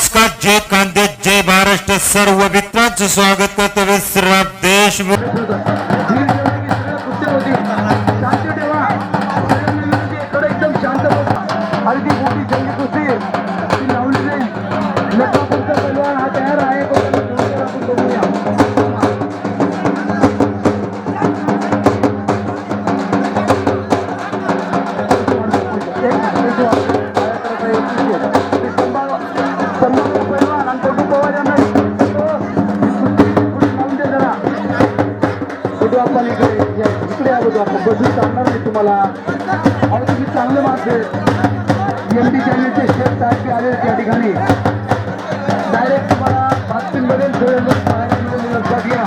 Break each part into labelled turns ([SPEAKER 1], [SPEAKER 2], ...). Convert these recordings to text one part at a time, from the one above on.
[SPEAKER 1] नमस्कार जय कांदे जय महाराष्ट्र. सर्व मित्रांचं स्वागत
[SPEAKER 2] इकडे आलो होतो आपण बसून सांगणार नाही तुम्हाला. आणि तुम्ही चांगले माणसं एम डी चॅनलचे शेफ साहेब आले त्या ठिकाणी. डायरेक्ट तुम्हाला बातमीमध्ये लक्षात घ्या.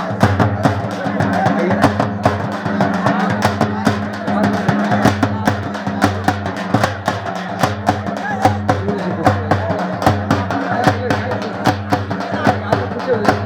[SPEAKER 2] Thank you.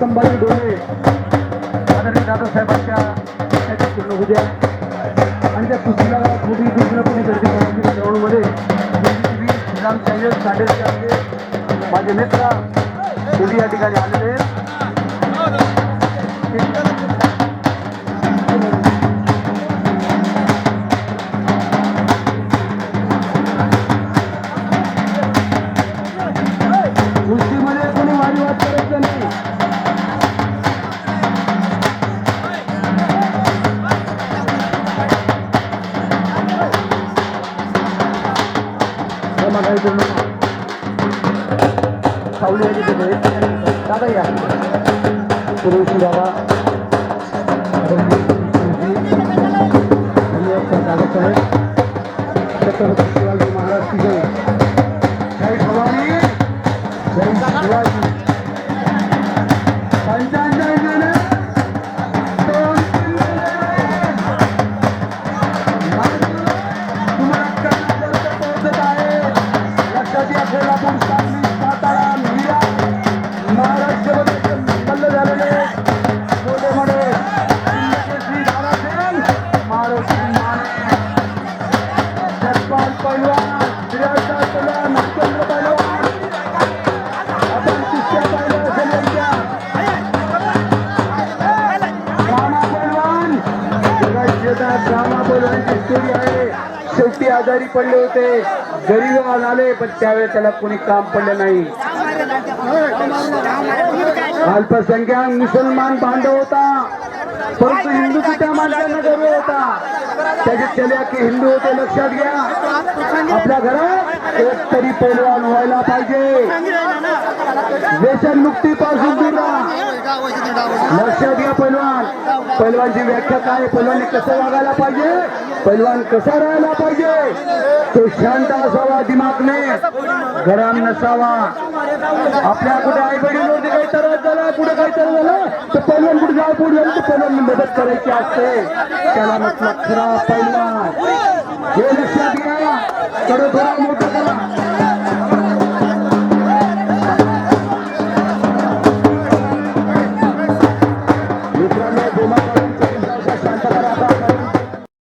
[SPEAKER 2] संभाजी डोळे. आदरणीय दादासाहेबांच्या त्याच्या पूर्ण होऊ द्या आणि त्या कुस्तीला मोठी दुसऱ्या कोणी गर्दी करायची ग्राउंडमध्ये श्रीराम चंद्र साडेचे माझे मित्र मोदी या ठिकाणी आलेले जमा नका. सावली आहे तिथे दादा या सुरेश बाबा दादासाहेब छत्रपती शिवाजी महाराज की जय जय भवानी जय शिवाजी पंचांजय शेवटी आजारी पडले होते. गरीब आले पण त्यावेळेस त्याला कोणी काम पडलं नाही. अल्पसंख्याक मुसलमान बांधव होता. परंतु हिंदू त्या माणसांना गर्व होता. त्याचे चल्या की हिंदू होते लक्षात घ्या. आपल्या घरात एक तरी पैलवान व्हायला पाहिजे. व्यसनमुक्ती पासून दूर राहा लक्षात घ्या पैलवान. पैलवानची व्याख्या काय? आहे? कसं वागायला पाहिजे? पैलवान कसा राहायला पाहिजे? तो शांत असावा दिमागने. गरम नसावा. आपल्या कुठे आई वडील वरती काही त्रास झाला? कुठे काही त्रास झाला? तर पैलवान कुठे जाऊ पुढे झालं तर पैलवान मदत करायची असते. त्याला म्हटलं खरा पैलवान. हे लक्षात घ्या थोडं थोडं मोठं करा